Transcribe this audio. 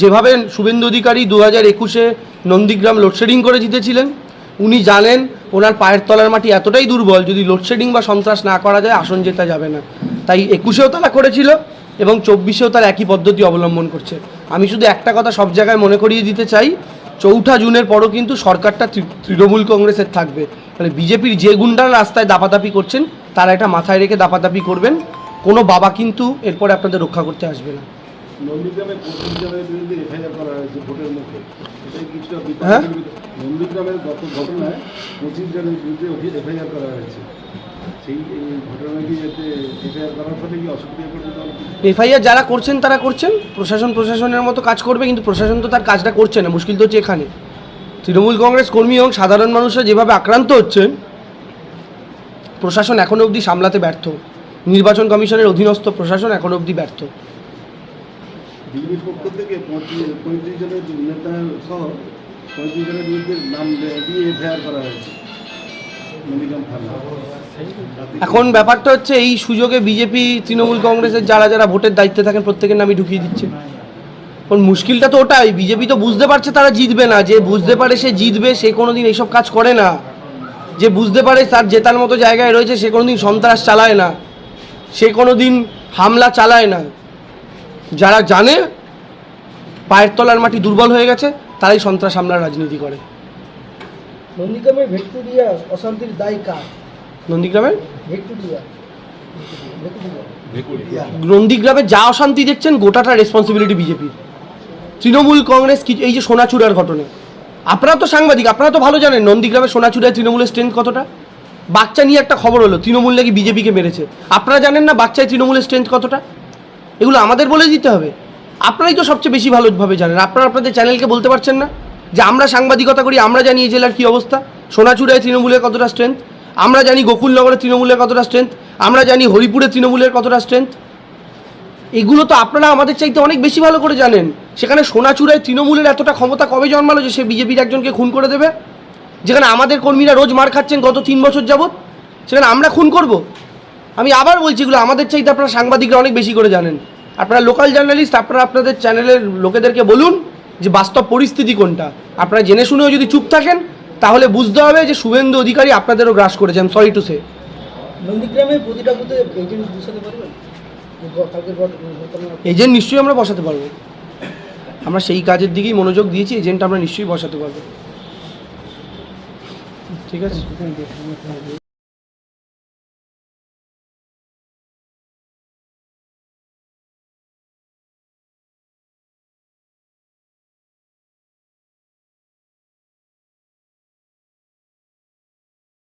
যেভাবে শুভেন্দু অধিকারী দু হাজার একুশে নন্দীগ্রাম লোডশেডিং করে জিতেছিলেন, উনি জানেন ওনার পায়ের তলার মাটি এতটাই দুর্বল, যদি লোডশেডিং বা সন্ত্রাস না করা যায়, আসন জেতা যাবে না। তাই একুশেও তারা করেছিল এবং চব্বিশেও তারা একই পদ্ধতি অবলম্বন করছে। আমি শুধু একটা কথা সব জায়গায় মনে করিয়ে দিতে চাই, চৌঠা জুনের পরও কিন্তু সরকারটা তৃণমূল কংগ্রেসের থাকবে। মানে বিজেপির যে গুন্ডারা রাস্তায় দাপাদাপি করছেন, তারা এটা মাথায় রেখে দাপাদাপি করবেন। কোনো বাবা কিন্তু এরপরে আপনাদের রক্ষা করতে আসবে না। নন্দীগ্রামে পঁচিশ বিরুদ্ধে এফআইআর করা হয়েছে ভোটের মুখে এটাই কিছুটা হ্যাঁ? নন্দীগ্রামের গত ঘটনায় পঁচিশ জনের বিরুদ্ধে এফআইআর করা হয়েছে? এফআইআর যারা করছেন তারা করছেন। প্রশাসন প্রশাসনের মতো কাজ করবে কিন্তু প্রশাসন তো তার কাজটা করছে না। মুশকিল তো হচ্ছে এখানে। তৃণমূল কংগ্রেস কর্মী এবং সাধারণ মানুষরা যেভাবে আক্রান্ত হচ্ছেন প্রশাসন এখনও অবধি সামলাতে ব্যর্থ। নির্বাচন কমিশনের অধীনস্থ প্রশাসন এখনও অবধি ব্যর্থ। বিজেপির পক্ষ থেকে পঁয়ত্রিশ জনের নেতা সহ পঁয়ত্রিশ জনের বিরুদ্ধে নাম দিয়ে এফআইআর করা হয়েছে। এখন ব্যাপারটা হচ্ছে এই সুযোগে বিজেপি, তৃণমূল কংগ্রেসের যারা যারা ভোটের দায়িত্বে থাকেন প্রত্যেকের নামই ঢুকিয়ে দিচ্ছে। এখন মুশকিলটা তো ওটাই, বিজেপি তো বুঝতে পারছে তারা জিতবে না, যে বুঝতে পারে সে জিতবে, সে কোনোদিন এইসব কাজ করে না। যে বুঝতে পারে তার জেতার মতো জায়গায় রয়েছে, সে কোনোদিন সন্ত্রাস চালায় না। সে কোনোদিন হামলা চালায় না। যারা জানে পায়ের তলার মাটি দুর্বল হয়ে গেছে তারাই সন্ত্রাস হামলার রাজনীতি করে। নন্দীগ্রামের ভিক্টোরিয়া অশান্তির দায় কার? নন্দীগ্রামের? ভিক্টোরিয়া নন্দীগ্রামে যা অশান্তি দেখছেন গোটাটা রেসপন্সিবিলিটি বিজেপির। তৃণমূল কংগ্রেস কি এই যে সোনাচূড়ার ঘটনা। আপনারা তো সাংবাদিক আপনারা তো ভালো জানেন নন্দীগ্রামে সোনাচূড়ায় তৃণমূলের স্ট্রেংথ কতটা? বাচ্চা নিয়ে একটা খবর হলো তৃণমূল নাকি বিজেপিকে মেরেছে। আপনারা জানেন না বাচ্চায় তৃণমূলের স্ট্রেংথ কতটা? এগুলো আমাদের বলে দিতে হবে। আপনারাই তো সবচেয়ে বেশি ভালোভাবে জানেন। আপনারা আপনাদের চ্যানেলকে বলতে পারছেন না যে আমরা সাংবাদিকতা করি, আমরা জানি এই জেলার কী অবস্থা। সোনাচূড়ায় তৃণমূলের কতটা স্ট্রেংথ আমরা জানি গোকুলনগরের তৃণমূলের কতটা স্ট্রেংথ আমরা জানি হরিপুরে তৃণমূলের কতটা স্ট্রেংথ এগুলো তো আপনারা আমাদের চাইতে অনেক বেশি ভালো করে জানেন। সেখানে সোনাচূড়ায় তৃণমূলের এতটা ক্ষমতা কবে জন্মালো যে সে বিজেপির একজনকে খুন করে দেবে? যেখানে আমাদের কর্মীরা রোজ মার খাচ্ছেন গত তিন বছর যাবৎ? সেখানে আমরা খুন করব? আমি আবার বলছি এগুলো আমাদের চাইতে আপনারা সাংবাদিকরা অনেক বেশি করে জানেন। আপনারা লোকাল জার্নালিস্ট আপনারা আপনাদের চ্যানেলের লোকেদেরকে বলুন যে বাস্তব পরিস্থিতি কোনটা। আপনারা জেনে শুনেও যদি চুপ থাকেন তাহলে বুঝতে হবে যে শুভেন্দু অধিকারী আপনাদেরও গ্রাস করেছেন সরি টু সে নন্দীগ্রামে প্রতিটা বুথে এজেন্ট বসাতে পারবেন? গ- কালকের ঘট- ঘটনা এজেন্ট নিশ্চয়ই আমরা বসাতে পারব। আমরা সেই কাজের দিকেই মনোযোগ দিয়েছি এজেন্ট আমরা নিশ্চয়ই বসাতে পারব। ঠিক আছে?